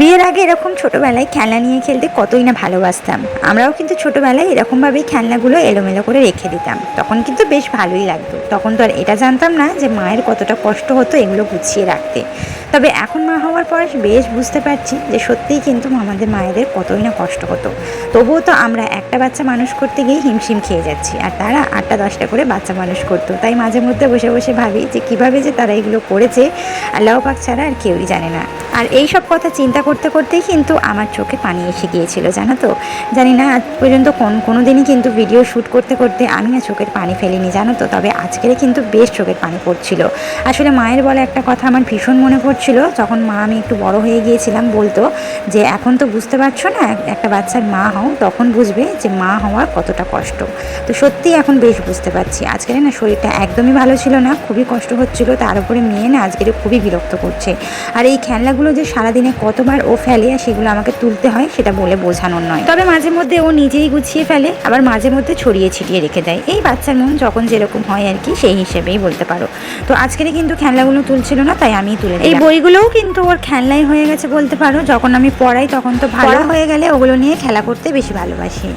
বিয়ের আগে এরকম ছোটোবেলায় খেলনা নিয়ে খেলতে কতই না ভালোবাসতাম। আমরাও কিন্তু ছোটোবেলায় এরকমভাবেই খেলনাগুলো এলোমেলো করে রেখে দিতাম। তখন কিন্তু বেশ ভালোই লাগতো। তখন তো আর এটা জানতাম না যে মায়ের কতটা কষ্ট হতো এগুলো গুছিয়ে রাখতে। তবে এখন মা হওয়ার পর বেশ বুঝতে পারছি যে সত্যিই কিন্তু আমাদের মায়েদের কতই না কষ্ট হতো। তবুও তো আমরা একটা বাচ্চা মানুষ করতে গিয়ে হিমশিম খেয়ে যাচ্ছি। আর তারা আটটা দশটা করে বাচ্চা মানুষ করতো। তাই মাঝে মধ্যে বসে বসে ভাবি যে কীভাবে যে তারা এগুলো করেছে আল্লাহ পাক ছাড়া আর কেউই জানে না। আর এই সব কথা চিন্তা করতে করতেই কিন্তু আমার চোখে পানি এসে গিয়েছিল, জানো তো? জানি না, আজ পর্যন্ত কোন কোনো দিনই কিন্তু ভিডিও শ্যুট করতে করতে আমি না চোখের পানি ফেলিনি, জানো তো? তবে আজকের কিন্তু বেশ চোখের পানি পড়ছিল। আসলে মায়ের বলে একটা কথা আমার ভীষণ মনে পড়ছিল, যখন মা আমি একটু বড় হয়ে গিয়েছিলাম বলতো যে, এখন তো বুঝতে পারছ না, একটা বাচ্চার মা হও, তখন বুঝবে যে মা হওয়ার কতটা কষ্ট। তো সত্যি এখন বেশ বুঝতে পারছি। আজকের না শরীরটা একদমই ভালো ছিল না, খুবই কষ্ট হচ্ছিল, তার উপরে মেয়ে না আজকের খুবই বিরক্ত করছে। আর এই খেলনাগুলো যে সারাদিনে কতবার ও ফেলে আর সেগুলো আমাকে তুলতে হয় সেটা বলে বোঝানোর নয়। তবে মাঝে মধ্যে ও নিজেই গুছিয়ে ফেলে আবার মাঝে মধ্যে ছড়িয়ে ছিটিয়ে রেখে দেয়। এই বাচ্চার মন যখন যেরকম হয় আর কি সেই হিসেবেই বলতে পারো। তো আজকের কিন্তু খেলনাগুলো তুলছিল না তাই আমিই তুলে এই বইগুলোও কিন্তু ওর খেলনাই হয়ে গেছে বলতে পারো। যখন আমি পড়াই তখন তো ভালো হয়ে গেলে ওগুলো নিয়ে খেলা করতে বেশি ভালোবাসি।